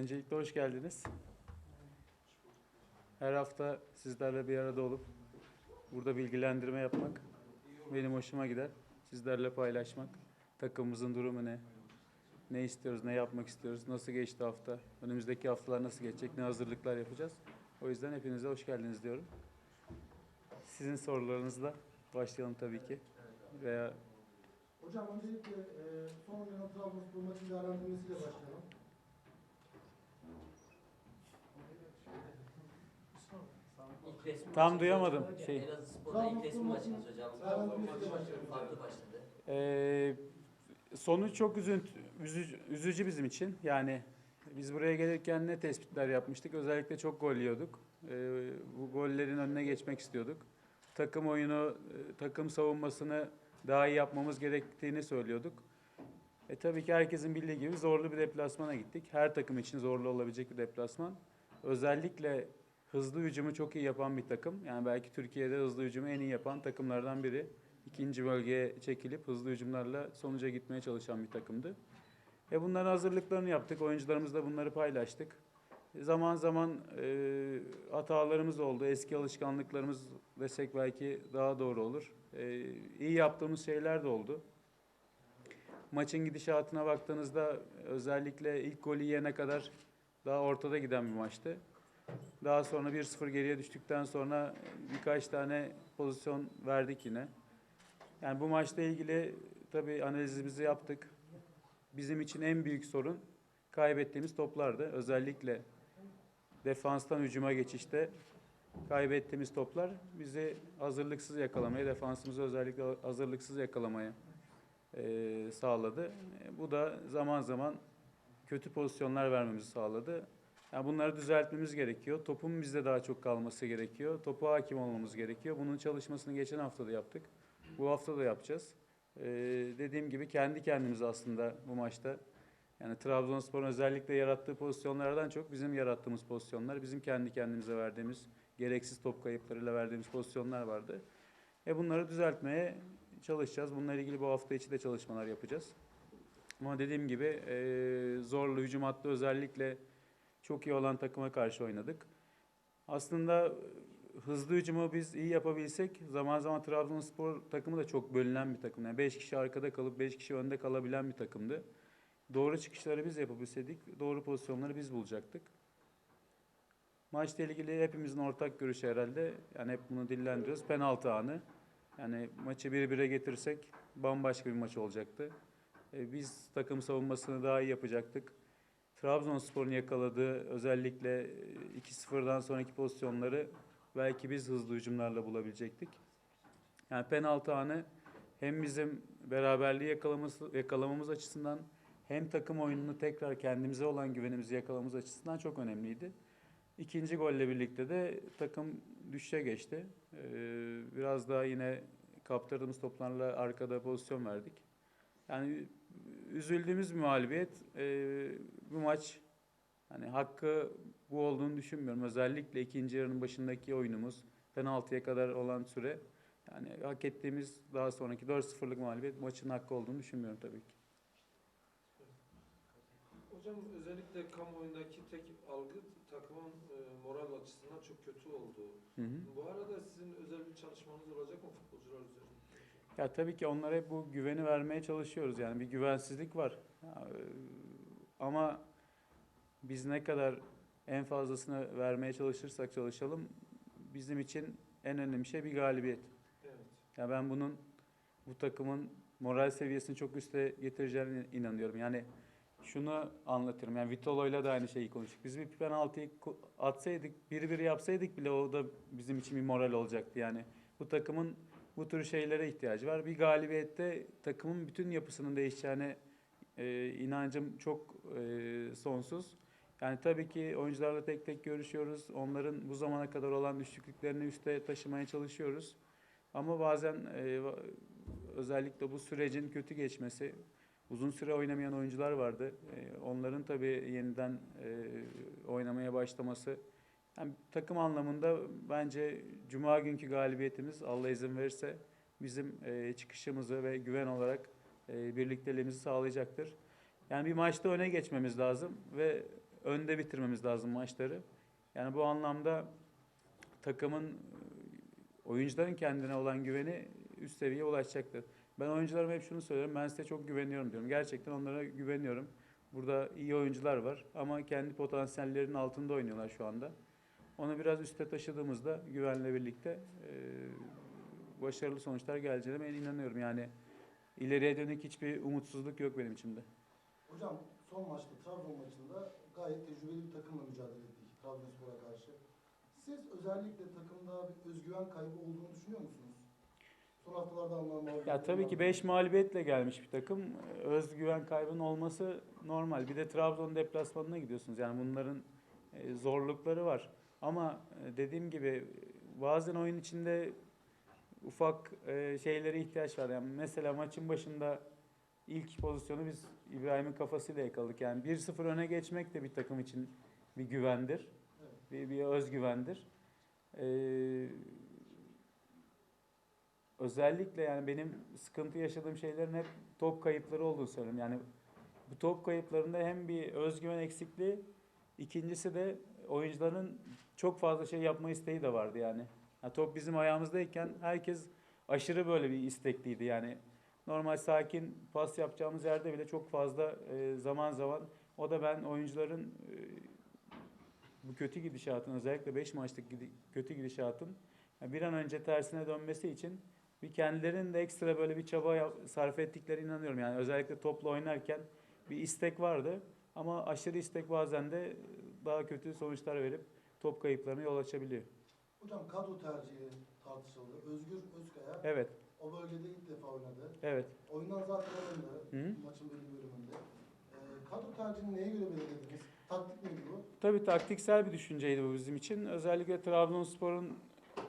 Öncelikle hoş geldiniz. Her hafta sizlerle bir arada olup burada bilgilendirme yapmak benim hoşuma gider. Sizlerle paylaşmak. Takımımızın durumu ne? Ne istiyoruz, ne yapmak istiyoruz, nasıl geçti hafta, önümüzdeki haftalar nasıl geçecek, ne hazırlıklar yapacağız. O yüzden hepinize hoş geldiniz diyorum. Sizin sorularınızla başlayalım tabii ki. Veya Hocam öncelikle e, son oynanan Trabzonspor maçın değerlendirmesiyle başlayalım. İlk resmi Tam maçınız duyamadım, hocam. şey. Elazığ Spor'da ilk resmi maçınız hocam. Farklı başladı. Ee, sonuç çok üzüntü, üzücü, üzücü bizim için. Yani biz buraya gelirken ne tespitler yapmıştık? Özellikle çok gol yiyorduk. Ee, bu gollerin önüne geçmek istiyorduk. Takım oyunu, e, takım savunmasını daha iyi yapmamız gerektiğini söylüyorduk. E tabii ki herkesin bildiği gibi zorlu bir deplasmana gittik. Her takım için zorlu olabilecek bir deplasman. Özellikle hızlı hücumu çok iyi yapan bir takım. Yani belki Türkiye'de hızlı hücumu en iyi yapan takımlardan biri ikinci bölgeye çekilip hızlı hücumlarla sonuca gitmeye çalışan bir takımdı. E bunların hazırlıklarını yaptık. Oyuncularımızla bunları paylaştık. E zaman zaman e, hatalarımız oldu. Eski alışkanlıklarımız desek belki daha doğru olur. E, iyi yaptığımız şeyler de oldu. Maçın gidişatına baktığınızda özellikle ilk golü yiyene kadar daha ortada giden bir maçtı. Daha sonra 1-0 geriye düştükten sonra birkaç tane pozisyon verdik yine. Yani bu maçla ilgili tabii analizimizi yaptık. Bizim için en büyük sorun kaybettiğimiz toplardı. Özellikle defanstan hücuma geçişte kaybettiğimiz toplar bizi hazırlıksız yakalamaya, defansımızı özellikle hazırlıksız yakalamaya eee, sağladı. E, bu da zaman zaman kötü pozisyonlar vermemizi sağladı. Yani bunları düzeltmemiz gerekiyor. Topun bizde daha çok kalması gerekiyor. Topa hakim olmamız gerekiyor. Bunun çalışmasını geçen hafta da yaptık. Bu hafta da yapacağız. Ee, dediğim gibi kendi kendimize aslında bu maçta yani Trabzonspor'un özellikle yarattığı pozisyonlardan çok bizim yarattığımız pozisyonlar, bizim kendi kendimize verdiğimiz gereksiz top kayıplarıyla verdiğimiz pozisyonlar vardı. E bunları düzeltmeye çalışacağız. Bununla ilgili bu hafta içi de çalışmalar yapacağız. Ama dediğim gibi e, zorlu hücum hattı özellikle çok iyi olan takıma karşı oynadık. Aslında hızlı hücumu biz iyi yapabilsek zaman zaman Trabzonspor takımı da çok bölünen bir takım. Yani 5 kişi arkada kalıp 5 kişi önde kalabilen bir takımdı. Doğru çıkışları biz yapabilseydik doğru pozisyonları biz bulacaktık. Maçla ilgili hepimizin ortak görüşü herhalde. Yani hep bunu dillendiriyoruz. Penaltı anı. Yani maçı 1-1'e getirsek bambaşka bir maç olacaktı. E, biz takım savunmasını daha iyi yapacaktık. Trabzonspor'un yakaladığı özellikle e, 2-0'dan sonraki pozisyonları belki biz hızlı hücumlarla bulabilecektik. Yani penaltı anı hem bizim beraberliği yakalamamız, yakalamamız açısından hem takım oyununu tekrar kendimize olan güvenimizi yakalamamız açısından çok önemliydi. İkinci golle birlikte de takım düşüşe geçti. Ee, biraz daha yine kaptırdığımız toplarla arkada pozisyon verdik. Yani üzüldüğümüz bir mağlubiyet. Ee, bu maç hani hakkı bu olduğunu düşünmüyorum. Özellikle ikinci yarının başındaki oyunumuz, penaltıya kadar olan süre. Yani hak ettiğimiz daha sonraki 4-0'lık mağlubiyet maçın hakkı olduğunu düşünmüyorum tabii ki. Hocam özellikle kamuoyundaki tek algı takımın e, moral açısından çok kötü olduğu. Hı hı. Bu arada sizin özel bir çalışmanız olacak mı? Ya tabii ki onlara hep bu güveni vermeye çalışıyoruz. Yani bir güvensizlik var. E, Ama biz ne kadar en fazlasını vermeye çalışırsak çalışalım bizim için en önemli şey bir galibiyet. Evet. Ya ben bunun bu takımın moral seviyesini çok üste getireceğine inanıyorum. Yani şunu anlatırım. Yani Vitolo'yla da aynı şeyi konuştuk. Biz bir penaltıyı atsaydık, biri biri yapsaydık bile o da bizim için bir moral olacaktı. Yani bu takımın bu tür şeylere ihtiyacı var. Bir galibiyette takımın bütün yapısının değişeceğine e, inancım çok e, sonsuz. Yani tabii ki oyuncularla tek tek görüşüyoruz. Onların bu zamana kadar olan düşüklüklerini üste taşımaya çalışıyoruz. Ama bazen e, özellikle bu sürecin kötü geçmesi, uzun süre oynamayan oyuncular vardı. E, onların tabii yeniden e, oynamaya başlaması. Yani takım anlamında bence Cuma günkü galibiyetimiz Allah izin verirse bizim e, çıkışımızı ve güven olarak e, birlikteliğimizi sağlayacaktır. Yani bir maçta öne geçmemiz lazım ve önde bitirmemiz lazım maçları. Yani bu anlamda takımın e, oyuncuların kendine olan güveni üst seviyeye ulaşacaktır. Ben oyuncularıma hep şunu söylüyorum. Ben size çok güveniyorum diyorum. Gerçekten onlara güveniyorum. Burada iyi oyuncular var ama kendi potansiyellerinin altında oynuyorlar şu anda. Onu biraz üste taşıdığımızda güvenle birlikte e, başarılı sonuçlar geleceğine ben inanıyorum. Yani ileriye dönük hiçbir umutsuzluk yok benim içimde. Hocam son maçta Trabzon maçında gayet tecrübeli bir takımla mücadele ettik Trabzonspor'a karşı. Siz özellikle takımda bir özgüven kaybı olduğunu düşünüyor musunuz? Son haftalarda mağlubiyetler Ya tabii ki 5 mağlubiyetle gelmiş bir takım. Özgüven kaybının olması normal. Bir de Trabzon deplasmanına gidiyorsunuz. Yani bunların e, zorlukları var. Ama e, dediğim gibi bazen oyun içinde ufak e, şeylere ihtiyaç var. Yani mesela maçın başında ilk pozisyonu biz İbrahim'in kafasıyla yakaladık. Yani 1-0 öne geçmek de bir takım için bir güvendir. Evet. Bir, bir özgüvendir. Ee, özellikle yani benim sıkıntı yaşadığım şeylerin hep top kayıpları olduğunu söylüyorum. Yani bu top kayıplarında hem bir özgüven eksikliği, ikincisi de oyuncuların çok fazla şey yapma isteği de vardı yani. Yani top bizim ayağımızdayken herkes aşırı böyle bir istekliydi yani. Normal sakin pas yapacağımız yerde bile çok fazla e, zaman zaman o da ben oyuncuların e, bu kötü gidişatın özellikle 5 maçlık gidi- kötü gidişatın yani bir an önce tersine dönmesi için bir kendilerinin de ekstra böyle bir çaba sarf ettikleri inanıyorum. Yani özellikle topla oynarken bir istek vardı ama aşırı istek bazen de daha kötü sonuçlar verip top kayıplarına yol açabiliyor. Hocam kadro tercihi tartışıldı. Özgür Özkaya Evet, o bölgede ilk defa oynadı. evet. Oyundan zaten alındı Hı maçın belli bölümünde. Ee, kadro tercihini neye göre belirlediniz? Taktik miydi bu? Tabii taktiksel bir düşünceydi bu bizim için. Özellikle Trabzonspor'un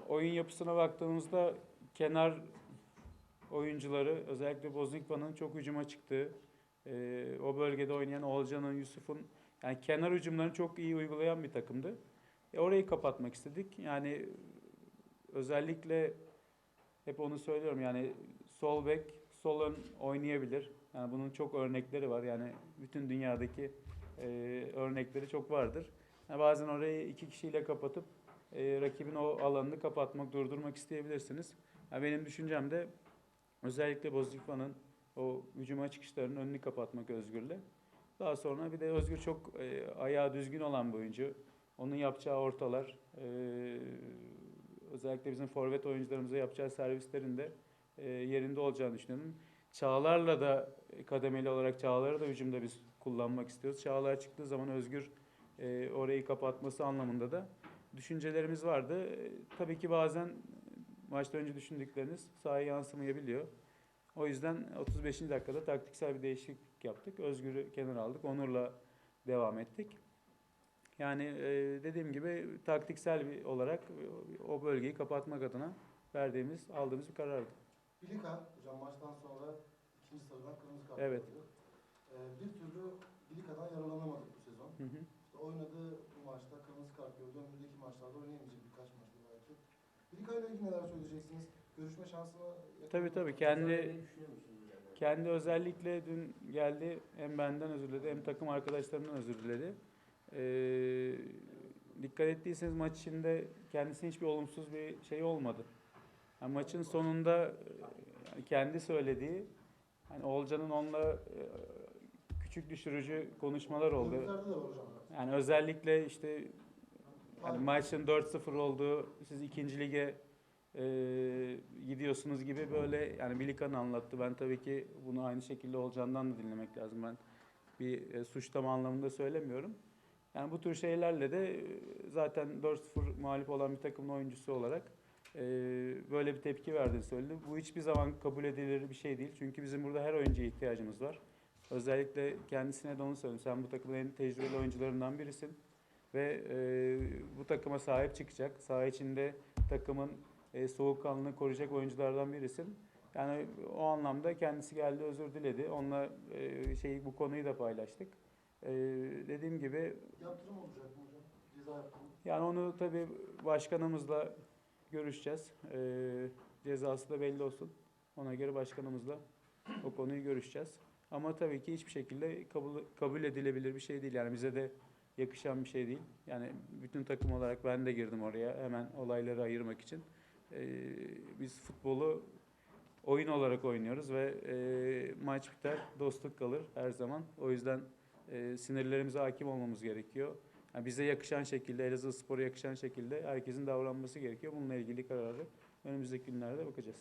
oyun yapısına baktığımızda kenar oyuncuları özellikle Boznikva'nın çok hücuma çıktığı, e, o bölgede oynayan Olcan'ın, Yusuf'un yani kenar hücumlarını çok iyi uygulayan bir takımdı. E, orayı kapatmak istedik. Yani özellikle hep onu söylüyorum yani sol bek, sol ön oynayabilir. Yani bunun çok örnekleri var. Yani bütün dünyadaki e, örnekleri çok vardır. Yani bazen orayı iki kişiyle kapatıp e, rakibin o alanını kapatmak, durdurmak isteyebilirsiniz. Yani benim düşüncem de özellikle Bozikva'nın o hücuma çıkışlarının önünü kapatmak Özgür'le. Daha sonra bir de Özgür çok e, ayağı düzgün olan bir oyuncu. Onun yapacağı ortalar, e, özellikle bizim forvet oyuncularımıza yapacağı servislerin de e, yerinde olacağını düşünüyorum. Çağlar'la da kademeli olarak Çağlar'ı da hücumda biz kullanmak istiyoruz. Çağlar çıktığı zaman Özgür e, orayı kapatması anlamında da düşüncelerimiz vardı. E, tabii ki bazen maçtan önce düşündükleriniz sahaya yansımayabiliyor. O yüzden 35. dakikada taktiksel bir değişiklik yaptık. Özgür'ü kenara aldık. Onur'la devam ettik. Yani e, dediğim gibi taktiksel bir olarak e, o bölgeyi kapatmak adına verdiğimiz, aldığımız bir karardı. Bilika hocam maçtan sonra ikinci sarıdan kırmızı kart Evet. gördü. Ee, bir türlü Bilika'dan yararlanamadık bu sezon. Hı hı. İşte oynadığı bu maçta kırmızı kart gördü. Önümüzdeki maçlarda oynayamayacak birkaç maçta belki. Bilika ile ilgili neler söyleyeceksiniz? Görüşme şansını yakaladınız Tabii tabii kendi? Kendi özellikle dün geldi hem benden özür diledi hem takım arkadaşlarımdan özür diledi. Ee, dikkat ettiyseniz maç içinde kendisine hiçbir olumsuz bir şey olmadı. Yani maçın sonunda e, yani kendi söylediği hani Olcan'ın onunla e, küçük düşürücü konuşmalar oldu. Yani özellikle işte hani maçın 4-0 olduğu, siz ikinci lige e, gidiyorsunuz gibi böyle yani Bilikan anlattı. Ben tabii ki bunu aynı şekilde olacağından da dinlemek lazım. Ben bir e, suçlama anlamında söylemiyorum. Yani bu tür şeylerle de e, zaten 4-0 mağlup olan bir takımın oyuncusu olarak e, böyle bir tepki verdiğini söyledi. Bu hiçbir zaman kabul edilir bir şey değil. Çünkü bizim burada her oyuncuya ihtiyacımız var. Özellikle kendisine de onu söylüyorum. Sen bu takımın en tecrübeli oyuncularından birisin. Ve e, bu takıma sahip çıkacak. Saha içinde takımın e, soğukkanlılığını koruyacak oyunculardan birisin. Yani o anlamda kendisi geldi özür diledi. Onunla e, şey bu konuyu da paylaştık. E, dediğim gibi Yaptırım olacak mı hocam? Ceza yaptırım. yani onu tabii başkanımızla görüşeceğiz. E, cezası da belli olsun. Ona göre başkanımızla o konuyu görüşeceğiz. Ama tabii ki hiçbir şekilde kabul, kabul edilebilir bir şey değil. Yani bize de yakışan bir şey değil. Yani bütün takım olarak ben de girdim oraya hemen olayları ayırmak için. Ee, biz futbolu oyun olarak oynuyoruz ve e, maç biter, dostluk kalır her zaman. O yüzden e, sinirlerimize hakim olmamız gerekiyor. Yani bize yakışan şekilde, Elazığ Spor'a yakışan şekilde herkesin davranması gerekiyor. Bununla ilgili kararı önümüzdeki günlerde bakacağız.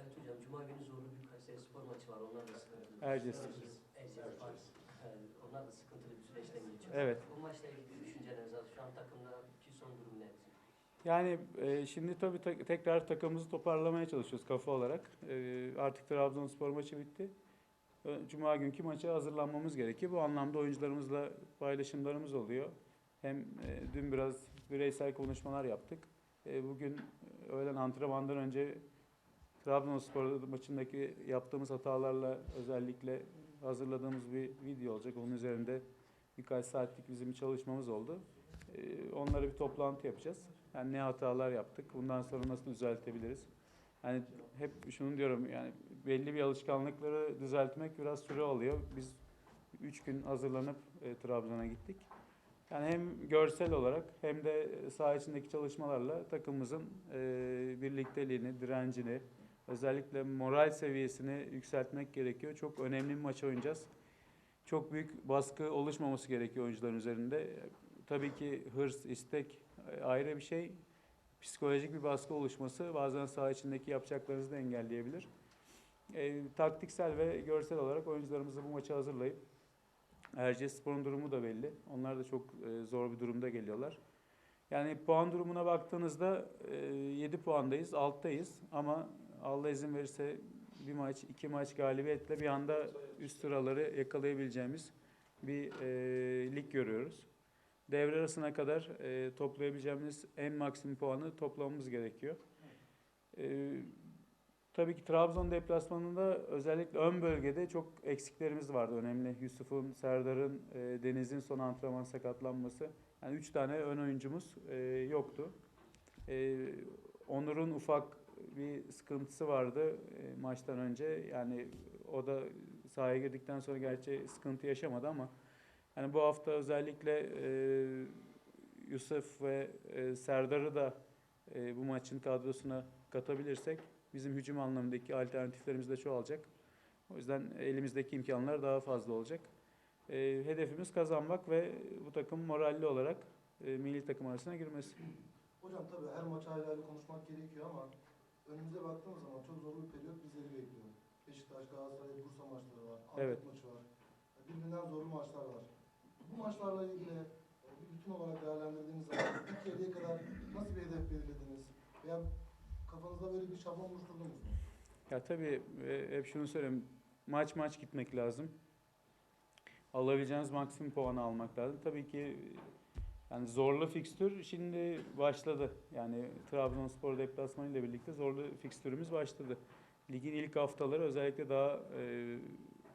Evet hocam, Cuma günü zorlu bir Kayseri Spor maçı var. Onlar da sıkıntılı. Erciyes. Erciyes. Evet, Onlar da sıkıntılı bir süreçten geçiyor. Evet. Bu maçla ilgili düşünceleriniz var. Şu an takımdaki son durum ne? Yani e, şimdi tabii ta- tekrar takımımızı toparlamaya çalışıyoruz kafa olarak. E, artık Trabzonspor maçı bitti. Cuma günkü maça hazırlanmamız gerekiyor. Bu anlamda oyuncularımızla paylaşımlarımız oluyor. Hem e, dün biraz bireysel konuşmalar yaptık. E, bugün e, öğlen antrenmandan önce Trabzonspor maçındaki yaptığımız hatalarla özellikle hazırladığımız bir video olacak. Onun üzerinde birkaç saatlik bizim çalışmamız oldu. Onlara bir toplantı yapacağız. Yani ne hatalar yaptık, bundan sonra nasıl düzeltebiliriz? Yani hep şunu diyorum yani belli bir alışkanlıkları düzeltmek biraz süre alıyor. Biz üç gün hazırlanıp e, Trabzon'a gittik. Yani hem görsel olarak hem de saha içindeki çalışmalarla takımımızın e, birlikteliğini, direncini, özellikle moral seviyesini yükseltmek gerekiyor. Çok önemli bir maç oynayacağız. Çok büyük baskı oluşmaması gerekiyor oyuncuların üzerinde. Tabii ki hırs, istek e, ayrı bir şey. Psikolojik bir baskı oluşması bazen saha içindeki yapacaklarınızı da engelleyebilir. E, taktiksel ve görsel olarak oyuncularımızı bu maça hazırlayıp Erciyesspor'un durumu da belli. Onlar da çok e, zor bir durumda geliyorlar. Yani puan durumuna baktığınızda e, 7 puandayız, alttayız ama Allah izin verirse bir maç, iki maç galibiyetle bir anda üst sıraları yakalayabileceğimiz bir e, lig görüyoruz. Devre arasına kadar e, toplayabileceğimiz en maksimum puanı toplamamız gerekiyor. E, tabii ki Trabzon deplasmanında özellikle ön bölgede çok eksiklerimiz vardı önemli. Yusuf'un, Serdar'ın, e, Deniz'in son antrenman sakatlanması. Yani üç tane ön oyuncumuz e, yoktu. E, Onur'un ufak bir sıkıntısı vardı e, maçtan önce. Yani o da sahaya girdikten sonra gerçi sıkıntı yaşamadı ama yani bu hafta özellikle e, Yusuf ve e, Serdar'ı da e, bu maçın kadrosuna katabilirsek bizim hücum anlamındaki alternatiflerimiz de çoğalacak. O yüzden elimizdeki imkanlar daha fazla olacak. E, hedefimiz kazanmak ve bu takım moralli olarak e, milli takım arasına girmesi. Hocam tabii her maç ayrı ayrı konuşmak gerekiyor ama önümüze baktığımız zaman çok zorlu bir periyot bizleri bekliyor. Beşiktaş, Galatasaray, Bursa maçları var, Antep Evet. maçı var. Birbirinden zorlu maçlar var. Bu maçlarla ilgili e, bütün olarak değerlendirdiğiniz zaman ilk yarıya kadar nasıl bir hedef belirlediniz? Veya kafanızda böyle bir şablon oluşturdunuz mu? Ya tabii e, hep şunu söyleyeyim. Maç maç gitmek lazım. Alabileceğiniz maksimum puanı almak lazım. Tabii ki yani zorlu fikstür şimdi başladı. Yani Trabzonspor deplasmanı ile birlikte zorlu fikstürümüz başladı. Ligin ilk haftaları özellikle daha e,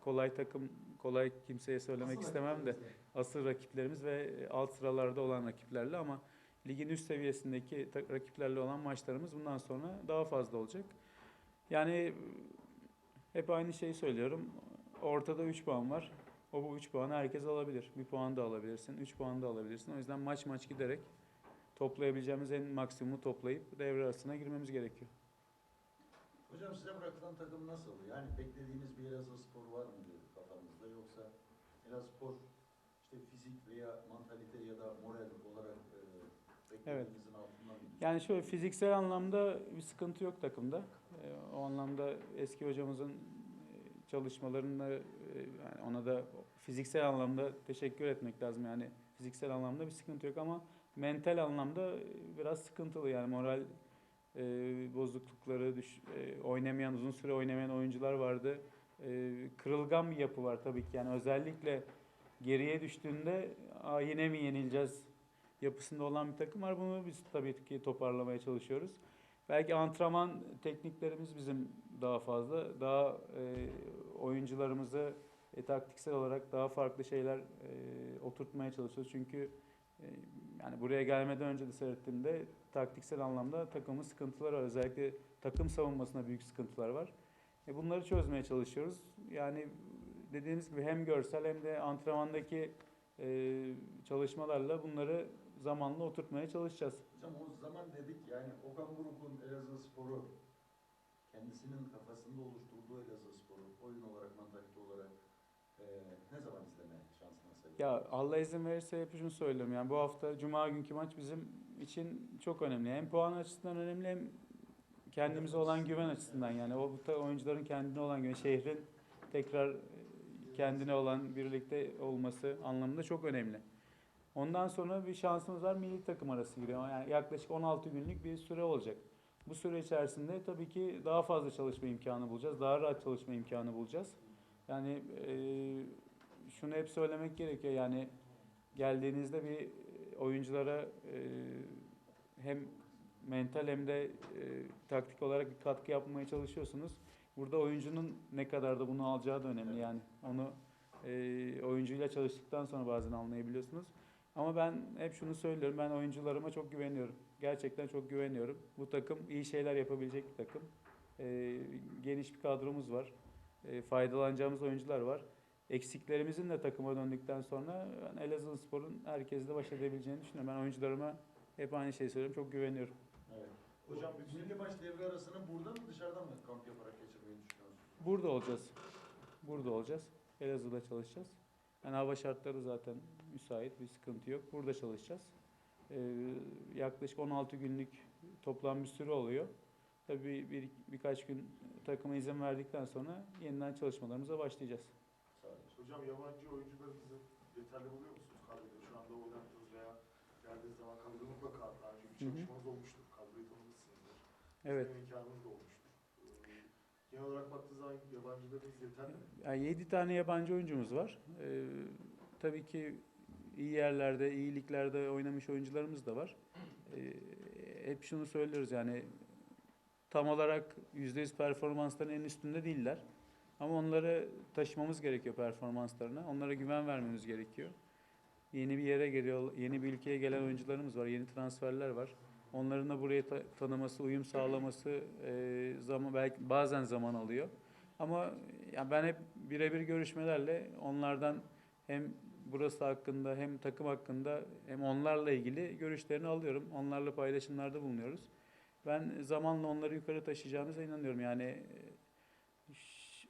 kolay takım, kolay kimseye söylemek Nasıl istemem de asıl rakiplerimiz ve e, alt sıralarda olan rakiplerle ama ligin üst seviyesindeki rakiplerle olan maçlarımız bundan sonra daha fazla olacak. Yani hep aynı şeyi söylüyorum. Ortada 3 puan var. O bu 3 puanı herkes alabilir. Bir puan da alabilirsin, 3 puan da alabilirsin. O yüzden maç maç giderek toplayabileceğimiz en maksimumu toplayıp devre arasına girmemiz gerekiyor. Hocam size bırakılan takım nasıl? Yani beklediğiniz bir Elazığ spor var mı diyor kafanızda yoksa Elazığ spor işte fizik veya mantalite ya da moral mı? Yani şöyle fiziksel anlamda bir sıkıntı yok takımda. Ee, o anlamda eski hocamızın e, çalışmalarında e, yani ona da fiziksel anlamda teşekkür etmek lazım. Yani fiziksel anlamda bir sıkıntı yok ama mental anlamda e, biraz sıkıntılı yani moral e, bozuklukları, düş, e, oynamayan uzun süre oynamayan oyuncular vardı. E, kırılgan bir yapı var tabii ki. Yani özellikle geriye düştüğünde Aa, yine mi yenileceğiz yapısında olan bir takım var. Bunu biz tabii ki toparlamaya çalışıyoruz. Belki antrenman tekniklerimiz bizim daha fazla. Daha e, oyuncularımızı e, taktiksel olarak daha farklı şeyler e, oturtmaya çalışıyoruz. Çünkü e, yani buraya gelmeden önce de seyrettiğimde taktiksel anlamda takımın sıkıntıları var. Özellikle takım savunmasında büyük sıkıntılar var. E, bunları çözmeye çalışıyoruz. Yani dediğimiz gibi hem görsel hem de antrenmandaki e, çalışmalarla bunları zamanla oturtmaya çalışacağız. Hocam o zaman dedik yani Okan Buruk'un Elazığ Sporu kendisinin kafasında oluşturduğu Elazığ Sporu oyun olarak, mantalite olarak eee ne zaman izleme şansına sahip? Ya Allah izin verirse hep şunu söylüyorum. Yani bu hafta Cuma günkü maç bizim için çok önemli. Hem puan açısından önemli hem kendimize olan güven açısından. Yani o oyuncuların kendine olan güven, şehrin tekrar kendine olan birlikte olması anlamında çok önemli. Ondan sonra bir şansımız var milli takım arası giriyor. Yani yaklaşık 16 günlük bir süre olacak. Bu süre içerisinde tabii ki daha fazla çalışma imkanı bulacağız. Daha rahat çalışma imkanı bulacağız. Yani e, şunu hep söylemek gerekiyor. Yani geldiğinizde bir oyunculara e, hem mental hem de e, taktik olarak bir katkı yapmaya çalışıyorsunuz. Burada oyuncunun ne kadar da bunu alacağı da önemli yani. Onu e, oyuncuyla çalıştıktan sonra bazen anlayabiliyorsunuz. Ama ben hep şunu söylüyorum. Ben oyuncularıma çok güveniyorum. Gerçekten çok güveniyorum. Bu takım iyi şeyler yapabilecek bir takım. E, geniş bir kadromuz var. E, faydalanacağımız oyuncular var. Eksiklerimizin de takıma döndükten sonra ben Elazığ Spor'un herkesle baş edebileceğini düşünüyorum. Ben oyuncularıma hep aynı şeyi söylüyorum. Çok güveniyorum. Evet. Hocam milli maç devre arasını burada mı dışarıda mı kamp yaparak geçirmeyi düşünüyorsunuz? Burada olacağız. Burada olacağız. Elazığ'da çalışacağız. Yani hava şartları zaten müsait, bir sıkıntı yok. Burada çalışacağız. Ee, yaklaşık 16 günlük toplam bir süre oluyor. Tabii bir, birkaç gün takıma izin verdikten sonra yeniden çalışmalarımıza başlayacağız. Hocam yabancı oyuncularınızı yeterli buluyor musunuz kadroda? Şu anda oynadığınız veya geldiğiniz zaman kadroda mutlaka daha önce bir çalışmanız olmuştur. Kadroyu tanımışsınızdır. Evet. Sizin imkanınız da olmuştur. Genel olarak baktığınız zaman yabancılarınız yeterli? Yani 7 tane yabancı oyuncumuz var. Ee, tabii ki iyi yerlerde, iyi liglerde oynamış oyuncularımız da var. Ee, hep şunu söylüyoruz yani tam olarak %100 performansların en üstünde değiller. Ama onları taşımamız gerekiyor performanslarına. Onlara güven vermemiz gerekiyor. Yeni bir yere geliyor, yeni bir ülkeye gelen oyuncularımız var, yeni transferler var. Onların da buraya ta- tanıması, uyum sağlaması e, zaman belki bazen zaman alıyor. Ama yani ben hep birebir görüşmelerle onlardan hem burası hakkında hem takım hakkında hem onlarla ilgili görüşlerini alıyorum. Onlarla paylaşımlarda bulunuyoruz. Ben zamanla onları yukarı taşıyacağımıza inanıyorum. Yani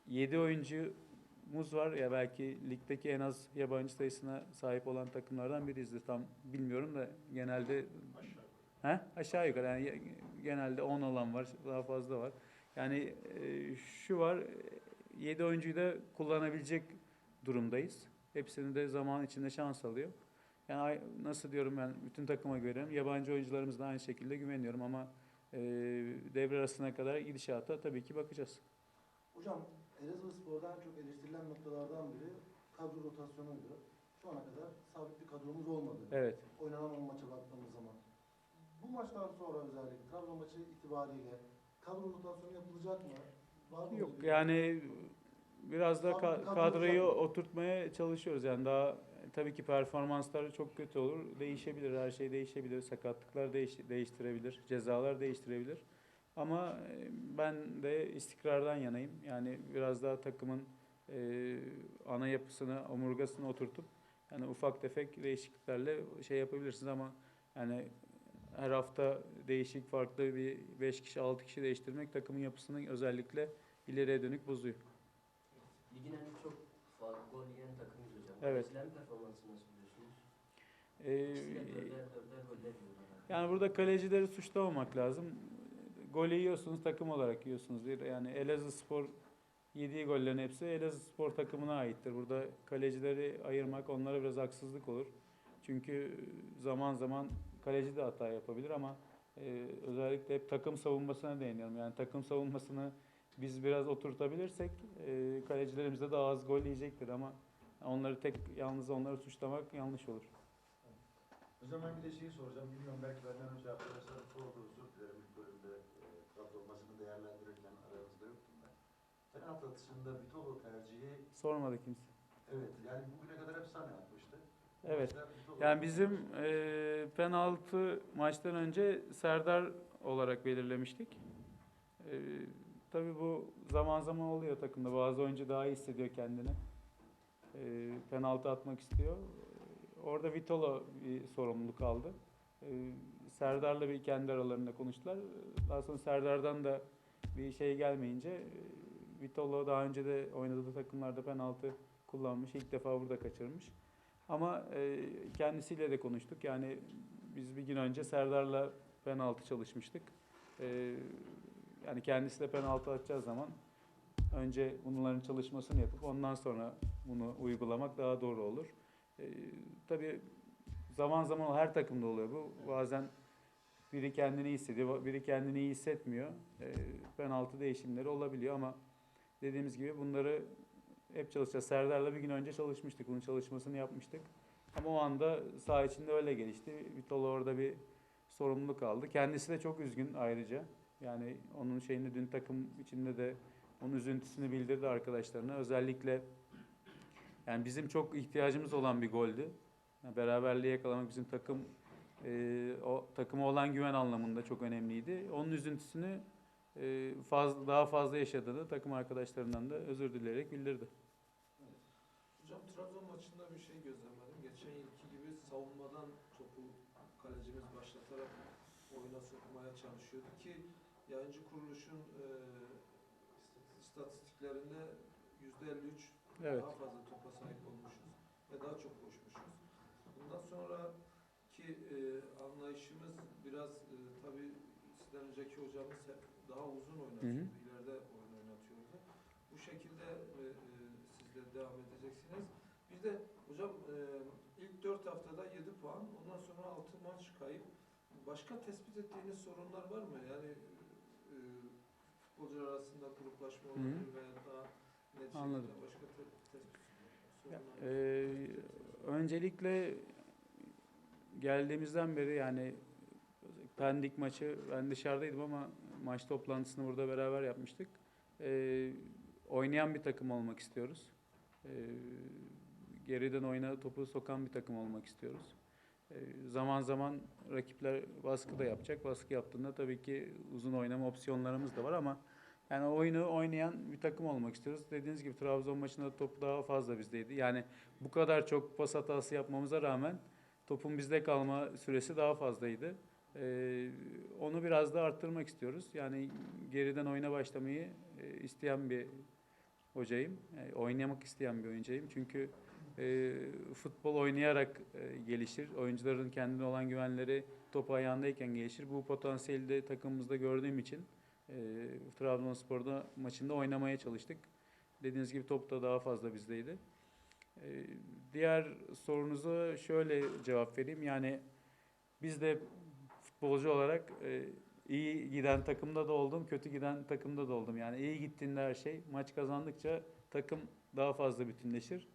7 oyuncumuz var ya belki ligdeki en az yabancı sayısına sahip olan takımlardan biriyizdir. Tam bilmiyorum da genelde. He? Aşağı yukarı yani genelde 10 olan var, daha fazla var. Yani e, şu var, 7 oyuncuyu da kullanabilecek durumdayız. Hepsini de zaman içinde şans alıyor. Yani nasıl diyorum ben bütün takıma göre yabancı oyuncularımız da aynı şekilde güveniyorum ama e, devre arasına kadar gidişata tabii ki bakacağız. Hocam Elazığ Spor'dan çok eleştirilen noktalardan biri kadro rotasyonuydu. Şu ana kadar sabit bir kadromuz olmadı. Evet. Oynanan 10 maça baktığımız zaman. Bu maçtan sonra özellikle Trabzon maçı itibariyle kadro rotasyonu yapılacak mı? Var mı? Yok yani biraz da ka- kadro kadroyu oturtmaya çalışıyoruz. Yani daha tabii ki performanslar çok kötü olur. Değişebilir, her şey değişebilir. Sakatlıklar değiş- değiştirebilir, cezalar değiştirebilir. Ama e, ben de istikrardan yanayım. Yani biraz daha takımın e, ana yapısını, omurgasını oturtup yani ufak tefek değişikliklerle şey yapabilirsiniz ama yani her hafta değişik farklı bir 5 kişi 6 kişi değiştirmek takımın yapısını özellikle ileriye dönük bozuyor. Ligin en çok fazla gol yiyen takımıyız hocam. Evet. Kalecilerin performansını nasıl buluyorsunuz? Ee, dörder dörder goller yani burada kalecileri suçlamamak lazım. Gol yiyorsunuz takım olarak yiyorsunuz. Yani Elazığ Spor yediği gollerin hepsi Elazığ Spor takımına aittir. Burada kalecileri ayırmak onlara biraz haksızlık olur. Çünkü zaman zaman kaleci de hata yapabilir ama e, özellikle hep takım savunmasına değiniyorum. Yani takım savunmasını biz biraz oturtabilirsek e, kalecilerimiz de daha az gol yiyecektir ama onları tek yalnız onları suçlamak yanlış olur. Hocam ben bir de şeyi soracağım. Bilmiyorum belki benden önce arkadaşlar sordu. Özür dilerim ilk bölümde e, Trabzon maçını değerlendirirken aranızda yoktum ben. Penaltı atışında Vitolo tercihi Sormadı kimse. evet yani bugüne kadar hep Sane atmıştı. Evet. Yani bizim e, penaltı maçtan önce Serdar olarak belirlemiştik. E, Tabii bu zaman zaman oluyor takımda. Bazı oyuncu daha iyi hissediyor kendini. Ee, penaltı atmak istiyor. Orada Vitolo bir sorumluluk aldı. Ee, Serdar'la bir kendi aralarında konuştular. Daha sonra Serdar'dan da bir şey gelmeyince e, Vitolo daha önce de oynadığı takımlarda penaltı kullanmış. İlk defa burada kaçırmış. Ama e, kendisiyle de konuştuk. Yani biz bir gün önce Serdar'la penaltı çalışmıştık. E, yani kendisi de penaltı atacağı zaman önce bunların çalışmasını yapıp ondan sonra bunu uygulamak daha doğru olur. E, tabii zaman zaman her takımda oluyor bu. Bazen biri kendini iyi hissediyor, biri kendini iyi hissetmiyor. E, penaltı değişimleri olabiliyor ama dediğimiz gibi bunları hep çalışacağız. Serdar'la bir gün önce çalışmıştık. Bunun çalışmasını yapmıştık. Ama o anda saha içinde öyle gelişti. Vitolo orada bir sorumluluk aldı. Kendisi de çok üzgün ayrıca. Yani onun şeyini dün takım içinde de onun üzüntüsünü bildirdi arkadaşlarına. Özellikle yani bizim çok ihtiyacımız olan bir goldü. Yani beraberliği yakalamak bizim takım e, o takıma olan güven anlamında çok önemliydi. Onun üzüntüsünü e, fazla, daha fazla yaşadığını takım arkadaşlarından da özür dileyerek bildirdi. Hocam Trabzon maçında bir şey gözlemledim. Geçen yılki gibi savunmadan topu kalecimiz başlatarak oyuna sokmaya çalışıyordu ki yayıncı kuruluşun e, istatistiklerinde yüzde 53 Evet. daha fazla topa sahip olmuşuz ve daha çok koşmuşuz. Bundan sonraki e, anlayışımız biraz e, tabii sizden önceki hocamız hep daha uzun oynatıyordu. Bu şekilde e, e, siz de devam edeceksiniz. Bir de hocam e, ilk 4 haftada 7 puan, ondan sonra 6 maç kayıp. Başka tespit ettiğiniz sorunlar var mı? Yani e, futbolcular arasında gruplaşma olabilir veya daha net Anladım. başka te- tespit Ya, e, öncelikle geldiğimizden beri yani Pendik maçı ben dışarıdaydım ama maç toplantısını burada beraber yapmıştık. E, oynayan bir takım olmak istiyoruz. E, geriden oyuna topu sokan bir takım olmak istiyoruz. E, zaman zaman rakipler baskı da yapacak. Baskı yaptığında tabii ki uzun oynama opsiyonlarımız da var ama yani oyunu oynayan bir takım olmak istiyoruz. Dediğiniz gibi Trabzon maçında top daha fazla bizdeydi. Yani bu kadar çok pas hatası yapmamıza rağmen topun bizde kalma süresi daha fazlaydı. Ee, onu biraz da arttırmak istiyoruz. Yani geriden oyuna başlamayı e, isteyen bir hocayım. Yani oynamak isteyen bir oyuncuyum. Çünkü e, futbol oynayarak e, gelişir. Oyuncuların kendine olan güvenleri top ayağındayken gelişir. Bu potansiyeli de takımımızda gördüğüm için e, Trabzonspor'da maçında oynamaya çalıştık. Dediğiniz gibi top da daha fazla bizdeydi. E, diğer sorunuza şöyle cevap vereyim. Yani biz de futbolcu olarak e, iyi giden takımda da oldum, kötü giden takımda da oldum. Yani iyi gittiğinde her şey, maç kazandıkça takım daha fazla bütünleşir.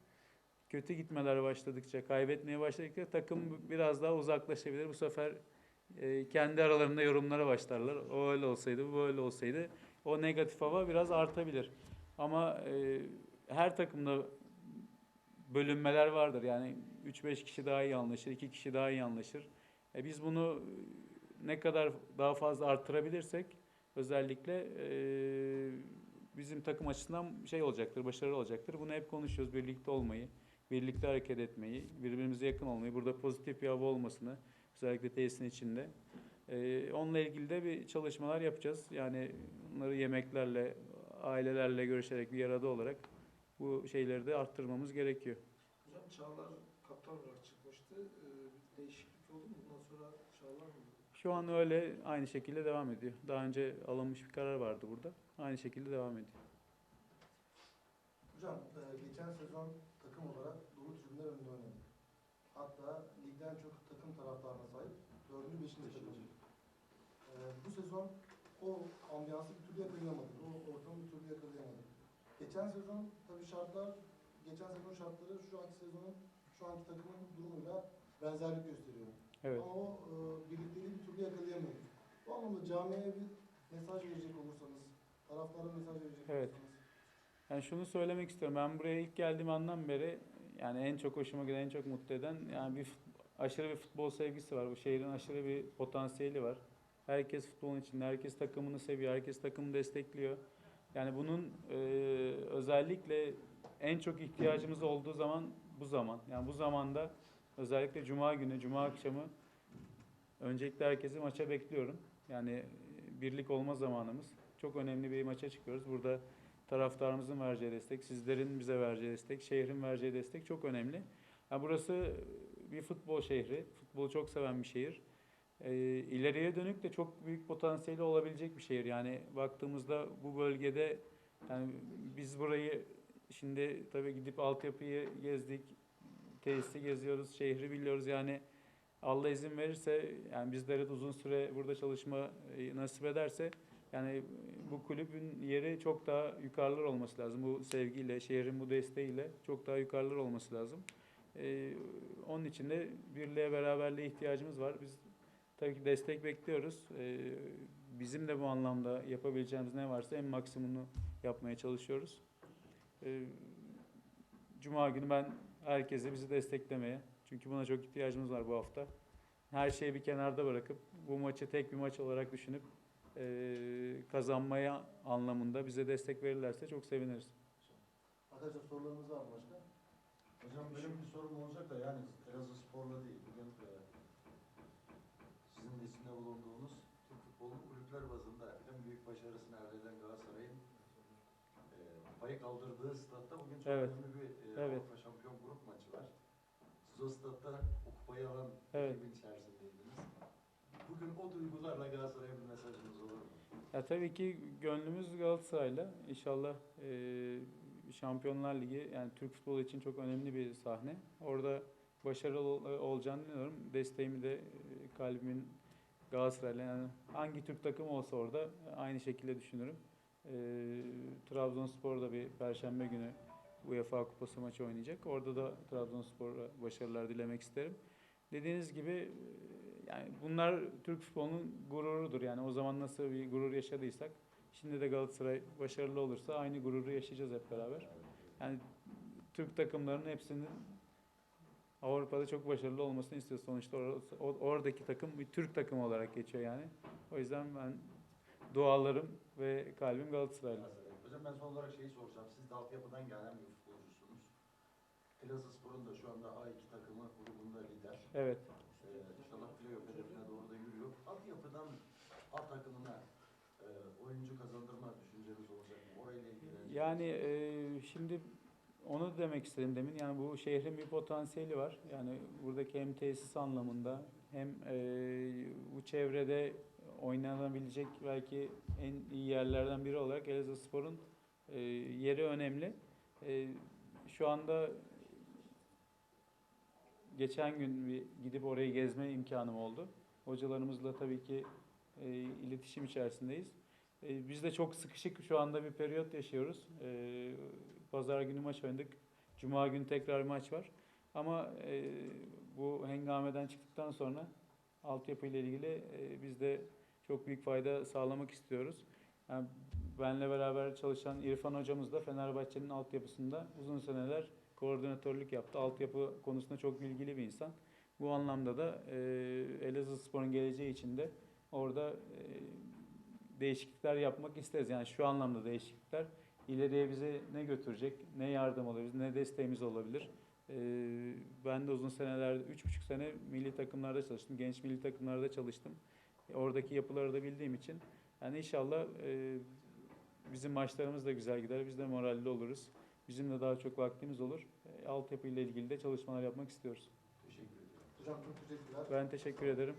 Kötü gitmeler başladıkça, kaybetmeye başladıkça takım biraz daha uzaklaşabilir. Bu sefer e, kendi aralarında yorumlara başlarlar. O öyle olsaydı, bu böyle olsaydı. O negatif hava biraz artabilir. Ama e, her takımda bölünmeler vardır. Yani 3-5 kişi daha iyi anlaşır, 2 kişi daha iyi anlaşır. E, biz bunu ne kadar daha fazla arttırabilirsek özellikle e, bizim takım açısından şey olacaktır, başarılı olacaktır. Bunu hep konuşuyoruz. Birlikte olmayı, birlikte hareket etmeyi, birbirimize yakın olmayı, burada pozitif bir hava olmasını özellikle tesisin içinde. E, onunla ilgili de bir çalışmalar yapacağız. Yani bunları yemeklerle, ailelerle görüşerek bir arada olarak bu şeyleri de arttırmamız gerekiyor. Hocam Çağlar kaptan olarak çıkmıştı. Ee, bir değişiklik oldu mu? Bundan sonra Çağlar mı? Şu an öyle aynı şekilde devam ediyor. Daha önce alınmış bir karar vardı burada. Aynı şekilde devam ediyor. Hocam e, geçen sezon takım olarak dolu tribünler önünde oynadık. Hatta ligden çok takım taraftarına sahip 4. 5. takımcı. E, bu sezon o ambiyansı bir türlü yakalayamadık. O ortamı bir türlü yakalayamadık. Geçen sezon tabii şartlar, geçen sezon şartları şu anki sezonun, şu anki takımın durumuyla benzerlik gösteriyor. Evet. Ama o e, birlikteliği bir türlü yakalayamıyoruz. Bu anlamda camiye bir mesaj verecek olursanız, taraftara mesaj verecek Evet. olursanız. Yani şunu söylemek istiyorum. Ben buraya ilk geldiğim andan beri yani en çok hoşuma giden, en çok mutlu eden yani bir aşırı bir futbol sevgisi var. Bu şehrin aşırı bir potansiyeli var. Herkes futbolun içinde, herkes takımını seviyor, herkes takımını destekliyor. Yani bunun e, özellikle en çok ihtiyacımız olduğu zaman bu zaman. Yani bu zamanda özellikle cuma günü, cuma akşamı öncelikle herkesi maça bekliyorum. Yani e, birlik olma zamanımız. Çok önemli bir maça çıkıyoruz. Burada taraftarımızın vereceği destek, sizlerin bize vereceği destek, şehrin vereceği destek çok önemli. Yani burası bir futbol şehri. Futbolu çok seven bir şehir. E, ileriye dönük de çok büyük potansiyeli olabilecek bir şehir. Yani baktığımızda bu bölgede yani biz burayı şimdi tabii gidip altyapıyı gezdik, tesisi geziyoruz, şehri biliyoruz. Yani Allah izin verirse yani bizlere de uzun süre burada çalışma e, nasip ederse yani bu kulübün yeri çok daha yukarılar olması lazım. Bu sevgiyle, şehrin bu desteğiyle çok daha yukarılar olması lazım. Ee, onun için de birliğe, beraberliğe ihtiyacımız var. Biz tabii ki destek bekliyoruz. Ee, bizim de bu anlamda yapabileceğimiz ne varsa en maksimumunu yapmaya çalışıyoruz. Ee, Cuma günü ben herkese bizi desteklemeye, çünkü buna çok ihtiyacımız var bu hafta. Her şeyi bir kenarda bırakıp bu maçı tek bir maç olarak düşünüp e, kazanmaya anlamında bize destek verirlerse çok seviniriz. Arkadaşlar sorularınız var mı başka? Hocam benim bir sorum olacak da yani Elazığ Spor'la değil. Bugün e, sizin de içinde bulunduğunuz Türk futbolunun kulüpler bazında en büyük başarısını elde eden Galatasaray'ın e, kupayı kaldırdığı statta bugün çok Evet. önemli bir e, Evet. Avrupa Şampiyon Grup maçı var. Siz o statta o kupayı alan Evet. ekibin içerisindeydiniz. Bugün o duygularla Galatasaray'a bir mesajınız olur mu? Ya tabii ki gönlümüz Galatasaray'la. İnşallah e, Şampiyonlar Ligi yani Türk futbolu için çok önemli bir sahne. Orada başarılı ol- olacağını düşünüyorum. Desteğimi de e, kalbimin Galatasaray'la yani hangi Türk takımı olsa orada aynı şekilde düşünürüm. E, Trabzonspor da bir perşembe günü UEFA Kupası maçı oynayacak. Orada da Trabzonspor'a başarılar dilemek isterim. Dediğiniz gibi e, yani bunlar Türk futbolunun gururudur. Yani o zaman nasıl bir gurur yaşadıysak şimdi de Galatasaray başarılı olursa aynı gururu yaşayacağız hep beraber. Yani Türk takımlarının hepsinin Avrupa'da çok başarılı olmasını istiyoruz. Sonuçta or- oradaki takım bir Türk takımı olarak geçiyor yani. O yüzden ben dualarım ve kalbim Galatasaraylı. Galatasaray. Hocam ben son olarak şeyi soracağım. Siz de altyapıdan gelen bir futbolcusunuz. Elazığ Spor'un da şu anda A2 takımı grubunda lider. Evet. Ee, inşallah playoff hedefine doğru da yürüyor. Altyapıdan A takımına e, oyuncu kazandırma düşünceniz olacak mı? Orayla ilgili. Yani e, şimdi onu demek istedim demin. Yani bu şehrin bir potansiyeli var. Yani buradaki hem tesis anlamında hem e, bu çevrede oynanabilecek belki en iyi yerlerden biri olarak Elazığspor'un e, yeri önemli. E, şu anda geçen gün bir gidip orayı gezme imkanım oldu. Hocalarımızla tabii ki e, iletişim içerisindeyiz. E, biz de çok sıkışık şu anda bir periyot yaşıyoruz. E, Pazar günü maç oynadık. Cuma günü tekrar maç var. Ama e, bu hengameden çıktıktan sonra altyapı ile ilgili e, biz de çok büyük fayda sağlamak istiyoruz. Yani benle beraber çalışan İrfan hocamız da Fenerbahçe'nin altyapısında uzun seneler koordinatörlük yaptı. Altyapı konusunda çok bilgili bir insan. Bu anlamda da e, Elazığ Spor'un geleceği için de orada e, değişiklikler yapmak isteriz. Yani şu anlamda değişiklikler ileriye bize ne götürecek, ne yardım olabilir, ne desteğimiz olabilir. Ee, ben de uzun senelerde, üç buçuk sene milli takımlarda çalıştım, genç milli takımlarda çalıştım. E, Oradaki yapıları da bildiğim için. Yani inşallah e, bizim maçlarımız da güzel gider, biz de moralli oluruz. Bizim de daha çok vaktimiz olur. E, altyapı ile ilgili de çalışmalar yapmak istiyoruz. Teşekkür ederim. Hocam çok teşekkürler. Ben teşekkür ederim.